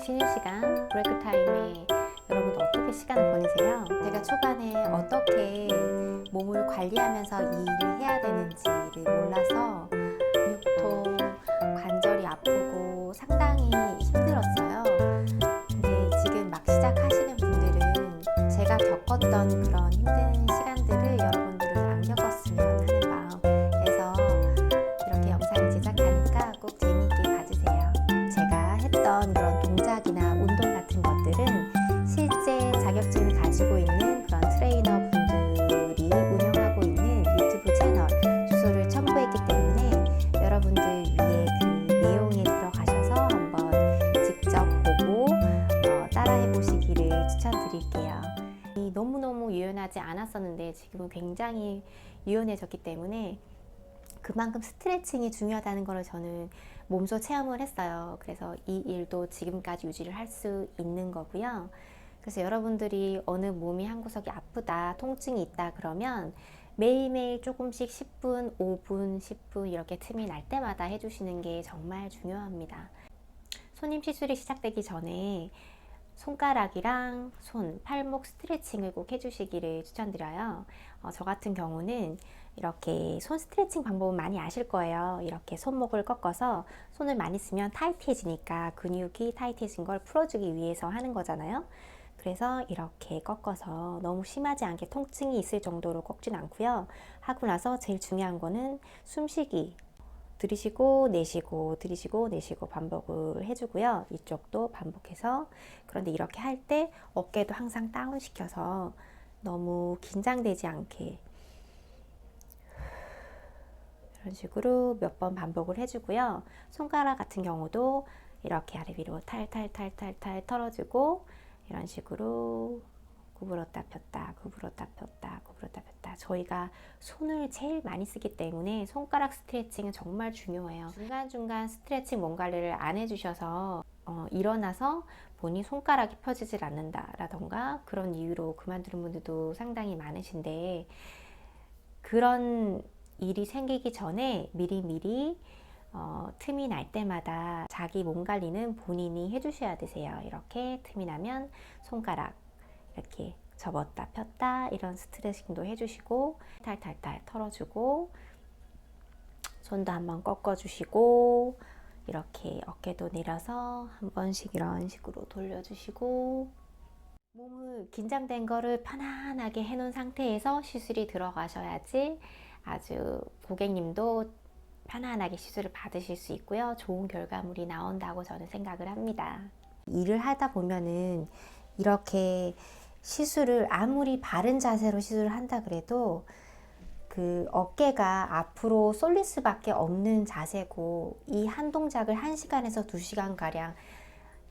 쉬는 시간, 브레이크 타임에 여러분들 어떻게 시간을 보내세요? 제가 초반에 어떻게 몸을 관리하면서 이 일을 해야 되는지를 몰라서 근육통, 관절이 아프고 상당히 힘들었어요. 근데 지금 막 시작하시는 분들은 제가 겪었던 그런 너무너무 유연하지 않았었는데 지금은 굉장히 유연해졌기 때문에 그만큼 스트레칭이 중요하다는 것을 저는 몸소 체험을 했어요. 그래서 이 일도 지금까지 유지를 할 수 있는 거고요. 그래서 여러분들이 어느 몸이 한 구석이 아프다, 통증이 있다 그러면 매일매일 조금씩 10분, 5분, 10분 이렇게 틈이 날 때마다 해주시는 게 정말 중요합니다. 손님 시술이 시작되기 전에 손가락이랑 손, 팔목 스트레칭을 꼭 해주시기를 추천드려요. 어, 저 같은 경우는 이렇게 손 스트레칭 방법은 많이 아실 거예요. 이렇게 손목을 꺾어서 손을 많이 쓰면 타이트해지니까 근육이 타이트해진 걸 풀어주기 위해서 하는 거잖아요. 그래서 이렇게 꺾어서 너무 심하지 않게 통증이 있을 정도로 꺾진 않고요. 하고 나서 제일 중요한 거는 숨쉬기. 들이쉬고 내쉬고 들이쉬고 내쉬고 반복을 해주고요. 이쪽도 반복해서 그런데 이렇게 할 때 어깨도 항상 다운 시켜서 너무 긴장되지 않게 이런 식으로 몇 번 반복을 해주고요. 손가락 같은 경우도 이렇게 아래 위로 탈탈탈탈탈 털어주고 이런 식으로 구부렀다 폈다 구부렀다 폈다 구부렀다 폈다 저희가 손을 제일 많이 쓰기 때문에 손가락 스트레칭은 정말 중요해요 중간중간 스트레칭 몸 관리를 안 해주셔서 어, 일어나서 보니 손가락이 펴지질 않는다 라던가 그런 이유로 그만두는 분들도 상당히 많으신데 그런 일이 생기기 전에 미리미리 어, 틈이 날 때마다 자기 몸 관리는 본인이 해주셔야 되세요. 이렇게 틈이 나면 손가락 이렇게 접었다 폈다 이런 스트레칭도 해주시고 탈탈탈 털어주고 손도 한번 꺾어주시고 이렇게 어깨도 내려서 한 번씩 이런 식으로 돌려주시고 몸을 긴장된 거를 편안하게 해놓은 상태에서 시술이 들어가셔야지 아주 고객님도 편안하게 시술을 받으실 수 있고요. 좋은 결과물이 나온다고 저는 생각을 합니다. 일을 하다 보면은 이렇게 시술을 아무리 바른 자세로 시술을 한다 그래도 그 어깨가 앞으로 쏠릴 수밖에 없는 자세고 이 한 동작을 1시간에서 2시간 가량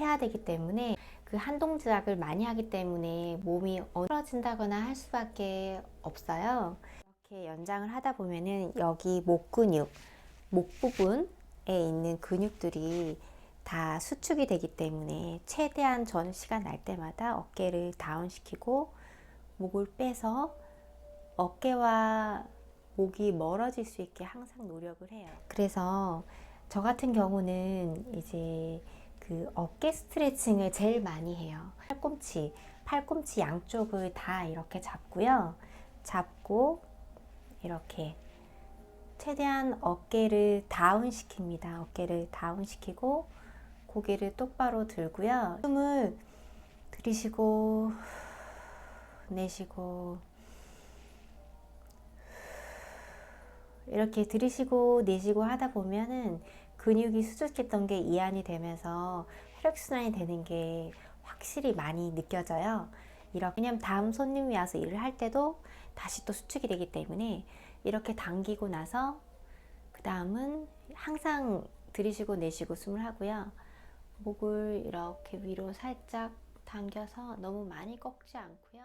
해야 되기 때문에 그 한 동작을 많이 하기 때문에 몸이 어지러진다거나 할 수밖에 없어요. 이렇게 연장을 하다 보면은 여기 목 근육, 목 부분에 있는 근육들이 다 수축이 되기 때문에 최대한 저는 시간 날 때마다 어깨를 다운시키고 목을 빼서 어깨와 목이 멀어질 수 있게 항상 노력을 해요. 그래서 저 같은 경우는 이제 그 어깨 스트레칭을 제일 많이 해요. 팔꿈치, 팔꿈치 양쪽을 다 이렇게 잡고요. 잡고 이렇게 최대한 어깨를 다운 시킵니다. 어깨를 다운 시키고 고개를 똑바로 들고요. 숨을 들이쉬고 내쉬고 이렇게 들이쉬고 내쉬고 하다 보면은 근육이 수축했던 게 이완이 되면서 혈액순환이 되는 게 확실히 많이 느껴져요. 이렇게 왜냐면 다음 손님이 와서 일을 할 때도 다시 또 수축이 되기 때문에 이렇게 당기고 나서 그 다음은 항상 들이쉬고 내쉬고 숨을 하고요. 목을 이렇게 위로 살짝 당겨서 너무 많이 꺾지 않고요.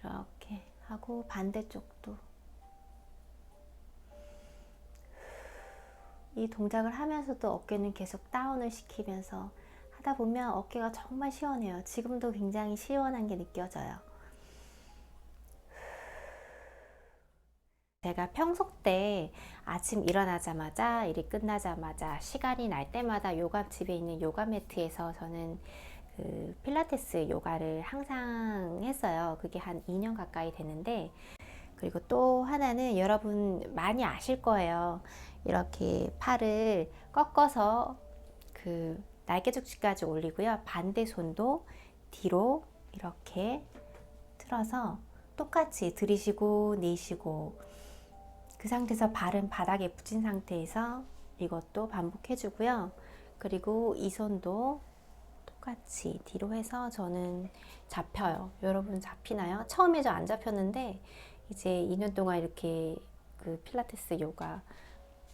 이렇게 하고 반대쪽도 이 동작을 하면서도 어깨는 계속 다운을 시키면서 하다 보면 어깨가 정말 시원해요. 지금도 굉장히 시원한 게 느껴져요. 제가 평소 때 아침 일어나자마자 일이 끝나자마자 시간이 날 때마다 요가 집에 있는 요가 매트에서 저는 그 필라테스 요가를 항상 했어요. 그게 한 2년 가까이 됐는데 그리고 또 하나는 여러분 많이 아실 거예요. 이렇게 팔을 꺾어서 그 날개 죽지까지 올리고요. 반대 손도 뒤로 이렇게 틀어서 똑같이 들이쉬고 내쉬고 그 상태에서 발은 바닥에 붙인 상태에서 이것도 반복해 주고요. 그리고 이 손도 똑같이 뒤로 해서 저는 잡혀요. 여러분 잡히나요? 처음에 저 안 잡혔는데 이제 2년 동안 이렇게 그 필라테스 요가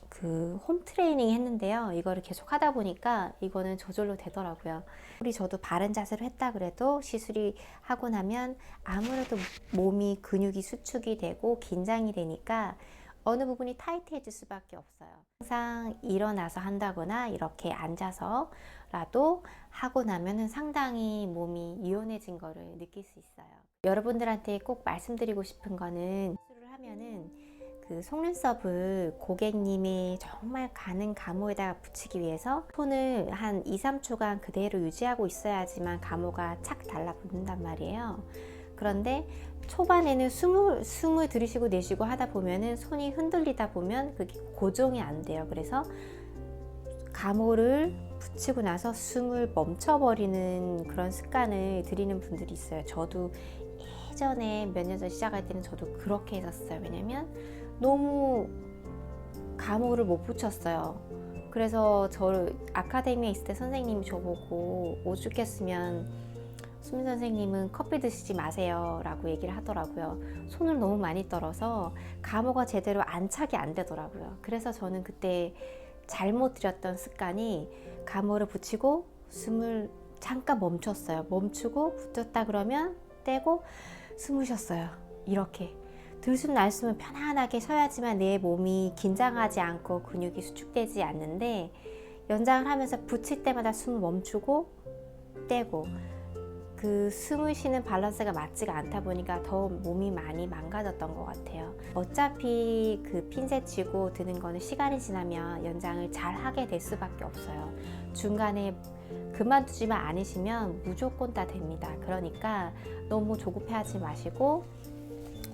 그 홈 트레이닝 했는데요. 이거를 계속 하다 보니까 이거는 저절로 되더라고요. 우리 저도 바른 자세로 했다 그래도 시술이 하고 나면 아무래도 몸이 근육이 수축이 되고 긴장이 되니까 어느 부분이 타이트해질 수밖에 없어요. 항상 일어나서 한다거나 이렇게 앉아서라도 하고 나면은 상당히 몸이 유연해진 거를 느낄 수 있어요. 여러분들한테 꼭 말씀드리고 싶은 거는 수술을 하면은 그 속눈썹을 고객님의 정말 가는 감호에다가 붙이기 위해서 손을 한 2, 3초간 그대로 유지하고 있어야지만 감호가 착 달라붙는단 말이에요. 그런데 초반에는 숨을, 숨을 들이쉬고 내쉬고 하다 보면은 손이 흔들리다 보면 그게 고정이 안 돼요. 그래서 감호를 붙이고 나서 숨을 멈춰버리는 그런 습관을 들이는 분들이 있어요. 저도 예전에 몇 년 전 시작할 때는 저도 그렇게 했었어요. 왜냐면 너무 감호를 못 붙였어요. 그래서 저를 아카데미에 있을 때 선생님이 저보고 오죽했으면 수민 선생님은 커피 드시지 마세요 라고 얘기를 하더라고요. 손을 너무 많이 떨어서 감호가 제대로 안착이 안 되더라고요. 그래서 저는 그때 잘못 들였던 습관이 감호를 붙이고 숨을 잠깐 멈췄어요. 멈추고 붙였다 그러면 떼고 숨을 쉬었어요. 이렇게. 들숨 날숨은 편안하게 쉬어야지만 내 몸이 긴장하지 않고 근육이 수축되지 않는데 연장을 하면서 붙일 때마다 숨을 멈추고 떼고 그 숨을 쉬는 밸런스가 맞지가 않다 보니까 더 몸이 많이 망가졌던 것 같아요. 어차피 그 핀셋 쥐고 드는 거는 시간이 지나면 연장을 잘 하게 될 수밖에 없어요. 중간에 그만두지만 않으시면 무조건 다 됩니다. 그러니까 너무 조급해하지 마시고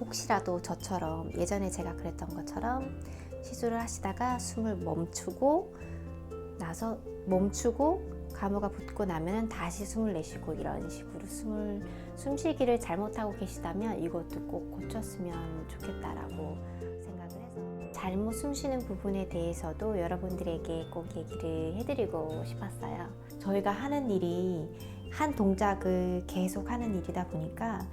혹시라도 저처럼 예전에 제가 그랬던 것처럼 시술을 하시다가 숨을 멈추고 나서 멈추고 감호가 붙고 나면 다시 숨을 내쉬고 이런 식으로 숨을 숨쉬기를 잘못하고 계시다면 이것도 꼭 고쳤으면 좋겠다라고 생각을 해서 잘못 숨쉬는 부분에 대해서도 여러분들에게 꼭 얘기를 해드리고 싶었어요. 저희가 하는 일이 한 동작을 계속 하는 일이다 보니까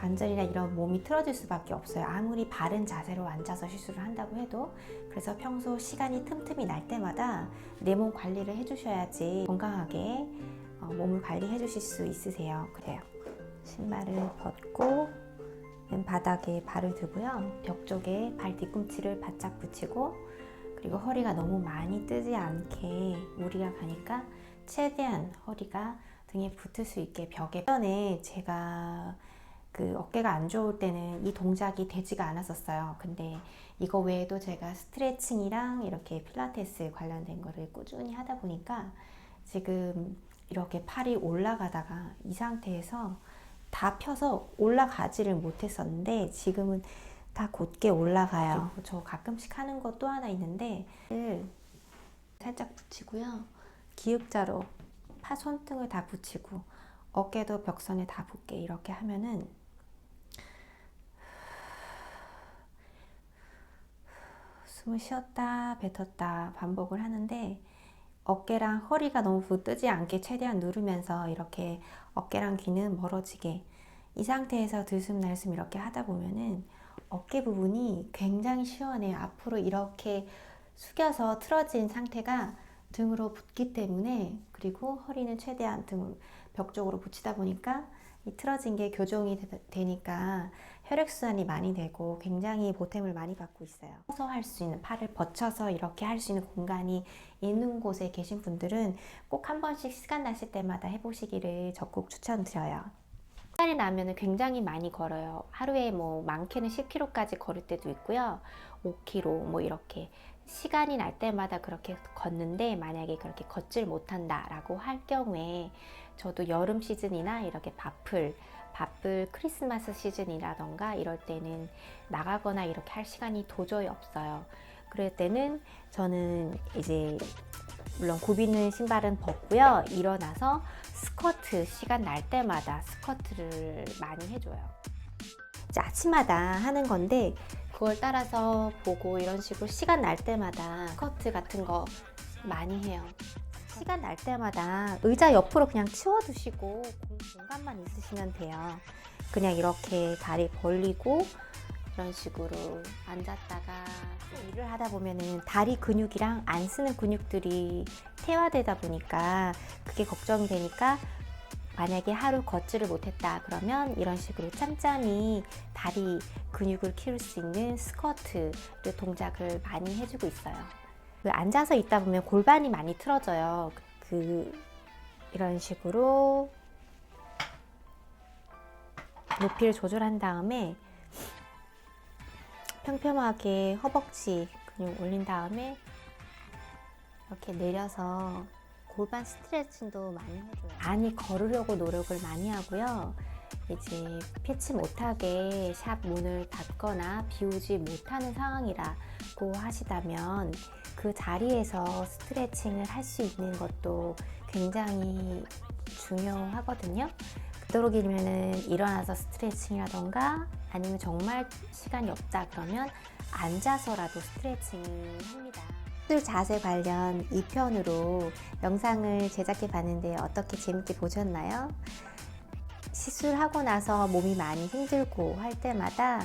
관절이나 이런 몸이 틀어질 수밖에 없어요. 아무리 바른 자세로 앉아서 시술을 한다고 해도 그래서 평소 시간이 틈틈이 날 때마다 내 몸 관리를 해주셔야지 건강하게 어, 몸을 관리해 주실 수 있으세요. 그래요. 신발을 벗고 맨 바닥에 발을 두고요. 벽 쪽에 발 뒤꿈치를 바짝 붙이고 그리고 허리가 너무 많이 뜨지 않게 무리가 가니까 최대한 허리가 등에 붙을 수 있게 벽에 전에 제가 그 어깨가 안 좋을 때는 이 동작이 되지가 않았었어요. 근데 이거 외에도 제가 스트레칭이랑 이렇게 필라테스 관련된 거를 꾸준히 하다 보니까 지금 이렇게 팔이 올라가다가 이 상태에서 다 펴서 올라가지를 못했었는데 지금은 다 곧게 올라가요. 저 가끔씩 하는 거 또 하나 있는데 살짝 붙이고요. 기역자로 파 손등을 다 붙이고 어깨도 벽선에 다 붙게 이렇게 하면은 숨을 쉬었다 뱉었다 반복을 하는데 어깨랑 허리가 너무 붙지 않게 최대한 누르면서 이렇게 어깨랑 귀는 멀어지게 이 상태에서 들숨 날숨 이렇게 하다 보면은 어깨 부분이 굉장히 시원해요. 앞으로 이렇게 숙여서 틀어진 상태가 등으로 붙기 때문에 그리고 허리는 최대한 등 벽 쪽으로 붙이다 보니까 이 틀어진 게 교정이 되, 니까 혈액순환이 많이 되고 굉장히 보탬을 많이 받고 있어요. 서서 할수 있는 팔을 받쳐서 이렇게 할 수 있는 공간이 있는 곳에 계신 분들은 꼭 한 번씩 시간 나실 때마다 해보시기를 적극 추천드려요. 시간이 나면 굉장히 많이 걸어요. 하루에 뭐 많게는 10km까지 걸을 때도 있고요. 5km 뭐 이렇게 시간이 날 때마다 그렇게 걷는데 만약에 그렇게 걷질 못한다라고 할 경우에 저도 여름 시즌이나 이렇게 바쁠 바쁠 크리스마스 시즌이라던가 이럴 때는 나가거나 이렇게 할 시간이 도저히 없어요. 그럴 때는 저는 이제 물론 굽이는 신발은 벗고요. 일어나서 스쿼트 시간 날 때마다 스쿼트를 많이 해줘요. 아침마다 하는 건데 그걸 따라서 보고 이런 식으로 시간 날 때마다 스쿼트 같은 거 많이 해요. 시간 날 때마다 의자 옆으로 그냥 치워두시고 공- 공간만 있으시면 돼요. 그냥 이렇게 다리 벌리고 이런 식으로 앉았다가 일을 하다 보면은 다리 근육이랑 안 쓰는 근육들이 퇴화되다 보니까 그게 걱정이 되니까 만약에 하루 걷지를 못했다 그러면 이런 식으로 짬짬이 다리 근육을 키울 수 있는 스쿼트 동작을 많이 해주고 있어요. 그 앉아서 있다 보면 골반이 많이 틀어져요. 그 이런 식으로 높이를 조절한 다음에 평평하게 허벅지 근육 올린 다음에 이렇게 내려서 골반 스트레칭도 많이 해줘요. 많이 걸으려고 노력을 많이 하고요. 이제 피치 못하게 샵 문을 닫거나 비우지 못하는 상황이라고 하시다면 그 자리에서 스트레칭을 할 수 있는 것도 굉장히 중요하거든요. 그도록이면은 일어나서 스트레칭이라던가 아니면 정말 시간이 없다 그러면 앉아서라도 스트레칭을 합니다. 술 자세 관련 2편으로 영상을 제작해 봤는데 어떻게 재밌게 보셨나요? 시술하고 나서 몸이 많이 힘들고 할 때마다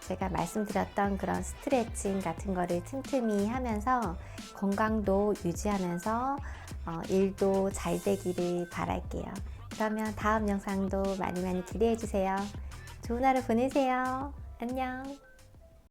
제가 말씀드렸던 그런 스트레칭 같은 거를 틈틈이 하면서 건강도 유지하면서 어, 일도 잘 되기를 바랄게요. 그러면 다음 영상도 많이 많이 기대해 주세요. 좋은 하루 보내세요. 안녕.